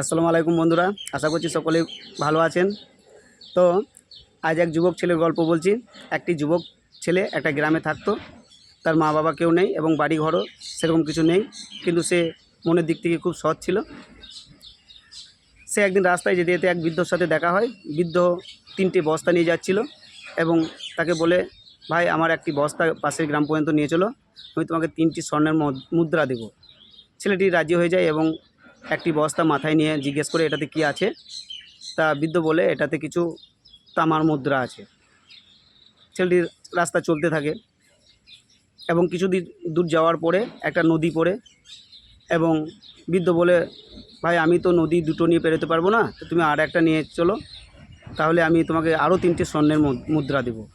আসসালামু আলাইকুম বন্ধুরা, আশা করছি সকলে ভালো আছেন। তো, আজ এক যুবক ছেলের গল্প বলছি। একটি যুবক ছেলে একটা গ্রামে থাকতো, তার মা বাবা কেউ নেই এবং বাড়ি ঘরও সেরকম কিছু নেই, কিন্তু সে মনের দিক থেকে খুব সৎ ছিল। সে একদিন রাস্তায় যেতে যেতে এক বৃদ্ধর সাথে দেখা হয়। বৃদ্ধ তিনটে বস্তা নিয়ে যাচ্ছিল এবং তাকে বলে, ভাই, আমার একটি বস্তা পাশের গ্রাম পর্যন্ত নিয়ে চলো। আমি তোমাকে তিনটি স্বর্ণের মুদ্রা দেবো। ছেলেটি রাজি হয়ে যায় এবং একটি বস্তা মাথায় নিয়ে জিজ্ঞেস করে এটাতে কি আছে? তা বৃদ্ধ বলে, এটাতে কিছু তামার মুদ্রা আছে। ছেলেটি রাস্তা চলতে থাকে এবং কিছু দূর যাওয়ার পরে একটা নদী পড়ে এবং বৃদ্ধ বলে, ভাই, আমি তো নদী দুটো নিয়ে পেরোতে পারব না তুমি আর একটা নিয়ে চলো, তাহলে আমি তোমাকে আরও তিনটে স্বর্ণের মুদ- মুদ্রা দেবো।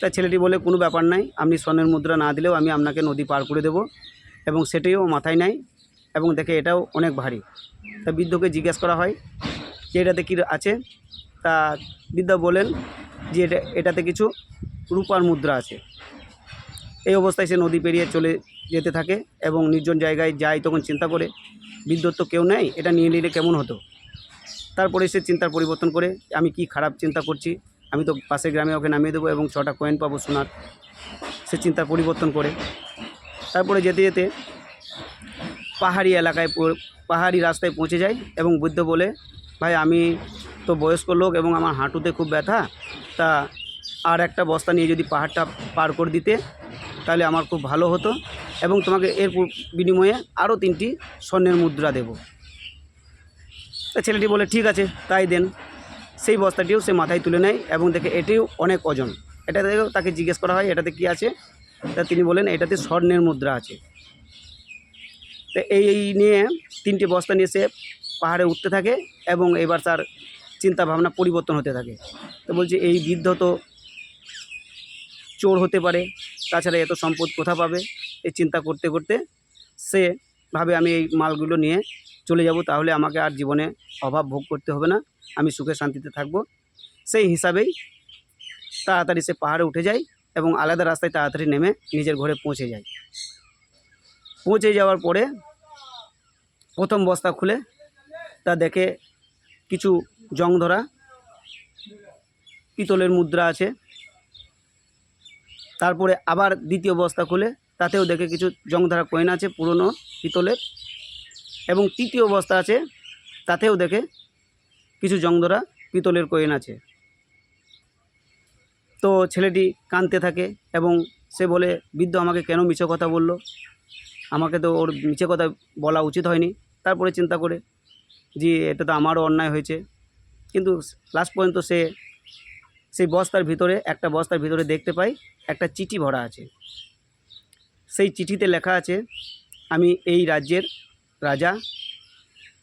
তা ছেলেটি বলে, কোনো ব্যাপার নাই, আপনি স্বর্ণের মুদ্রা না দিলেও আমি আপনাকে নদী পার করে দেবো এবং সেটিও মাথায় নেয় এবং দেখে এটাও অনেক ভারী। তা বৃদ্ধকে জিজ্ঞেস করা হয় যে এটাতে কী আছে? তা বৃদ্ধ বলেন যে এটা, এটাতে কিছু রূপার মুদ্রা আছে। এই অবস্থায় সে নদী পেরিয়ে চলে যেতে থাকে এবং নির্জন জায়গায় যায় তখন চিন্তা করে বিদ্যুৎ তো কেউ নেই, এটা নিয়ে নিলে কেমন হতো? তারপরে সে চিন্তার পরিবর্তন করে, আমি কি খারাপ চিন্তা করছি? আমি তো পাশের গ্রামে ওকে নামিয়ে দেবো এবং ছটা কয়েন পাবো সোনার। সে চিন্তার পরিবর্তন করে। তারপরে যেতে যেতে পাহাড়ি এলাকায় পাহাড়ি রাস্তায় পৌঁছে যায় এবং বৃদ্ধ বলে, ভাই, আমি তো বয়স্ক লোক এবং আমার হাঁটুতে খুব ব্যথা, তা আর একটা বস্তা নিয়ে যদি পাহাড়টা পার করে দিতে, তাহলে আমার খুব ভালো হতো এবং তোমাকে এর বিনিময়ে আরও তিনটি স্বর্ণের মুদ্রা দেব। তা ছেলেটি বলে, ঠিক আছে, তাই দেন। সেই বস্তাটিও সে মাথায় তুলে নেয় এবং দেখে এটিও অনেক ওজন। এটা তাকে জিজ্ঞেস করা হয়, এটাতে কি আছে? তা তিনি বলেন, এটাতে স্বর্ণের মুদ্রা আছে। তো এই নিয়ে তিনটি বস্তা নিয়ে সে পাহাড়ে উঠতে থাকে এবং এবার তার চিন্তা ভাবনা পরিবর্তন হতে থাকে। তো বলছে এই বৃদ্ধ তো চোর হতে পারে, তাছাড়া এত সম্পদ কোথা পাবে? এই চিন্তা করতে করতে সে ভাবে আমি এই মালগুলো নিয়ে চলে যাব, তাহলে আমাকে আর জীবনে অভাব ভোগ করতে হবে না, আমি সুখে শান্তিতে থাকব। সেই হিসাবেই তাড়াতাড়ি সে পাহাড়ে উঠে যায় এবং আলাদা রাস্তায় তাড়াতাড়ি নেমে নিজের ঘরে পৌঁছে যায়। পৌঁছে যাওয়ার পরে প্রথম বস্তা খুলে তা দেখে কিছু জং ধরা পিতলের মুদ্রা আছে। তারপরে আবার দ্বিতীয় বস্তা খুলে তাতেও দেখে কিছু জং ধরা কয়েন আছে, পুরনো পিতলের। এবং তৃতীয় বস্তা আছে, তাতেও দেখে কিছু জং ধরা পিতলের কয়েন আছে। তো ছেলেটি কাঁদতে থাকে এবং সে বলে, বৃদ্ধ আমাকে কেন মিছে কথা বলল? আমাকে তো ওর মিছে কথা বলা উচিত হয়নি। তারপরে চিন্তা করে যে এটা তো আমারও অন্যায় হয়েছে। কিন্তু লাস্ট পর্যন্ত সে, সেই বস্তার ভিতরে, একটা বস্তার ভিতরে দেখতে পাই, একটা চিঠি ভরা আছে। সেই চিঠিতে লেখা আছে, আমি এই রাজ্যের রাজা,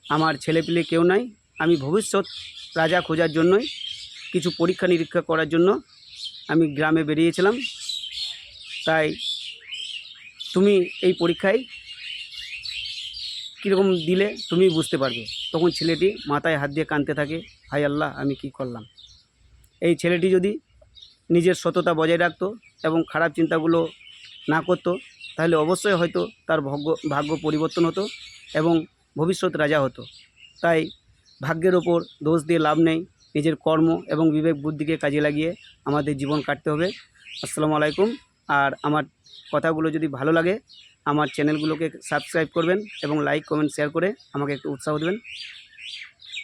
আমার ছেলেপিলে কেউ নাই, আমি ভবিষ্যৎ রাজা খোঁজার জন্যই, কিছু পরীক্ষা নিরীক্ষা করার জন্য আমি গ্রামে বেরিয়েছিলাম। তাই তুমি এই পরীক্ষায় কীরকম দিলে তুমি বুঝতে পারবে। তখন ছেলেটি মাথায় হাত দিয়ে কাঁদতে থাকে হাই আল্লাহ, আমি কি করলাম? এই ছেলেটি যদি নিজের সততা বজায় রাখতো এবং খারাপ চিন্তাগুলো না করতো, তাহলে অবশ্যই হয়তো তার ভাগ্য ভাগ্য পরিবর্তন হতো এবং ভবিষ্যৎ রাজা হতো। তাই ভাগ্যের ওপর দোষ দিয়ে লাভ নেই। নিজের কর্ম এবং বিবেক বুদ্ধিকে কাজে লাগিয়ে আমাদের জীবন কাটতে হবে। আসসালামু আলাইকুম। আর আমার কথাগুলো যদি ভালো লাগে আমার চ্যানেলগুলোকে সাবস্ক্রাইব করবেন এবং লাইক কমেন্ট শেয়ার করে আমাকে একটু উৎসাহ দেবেন।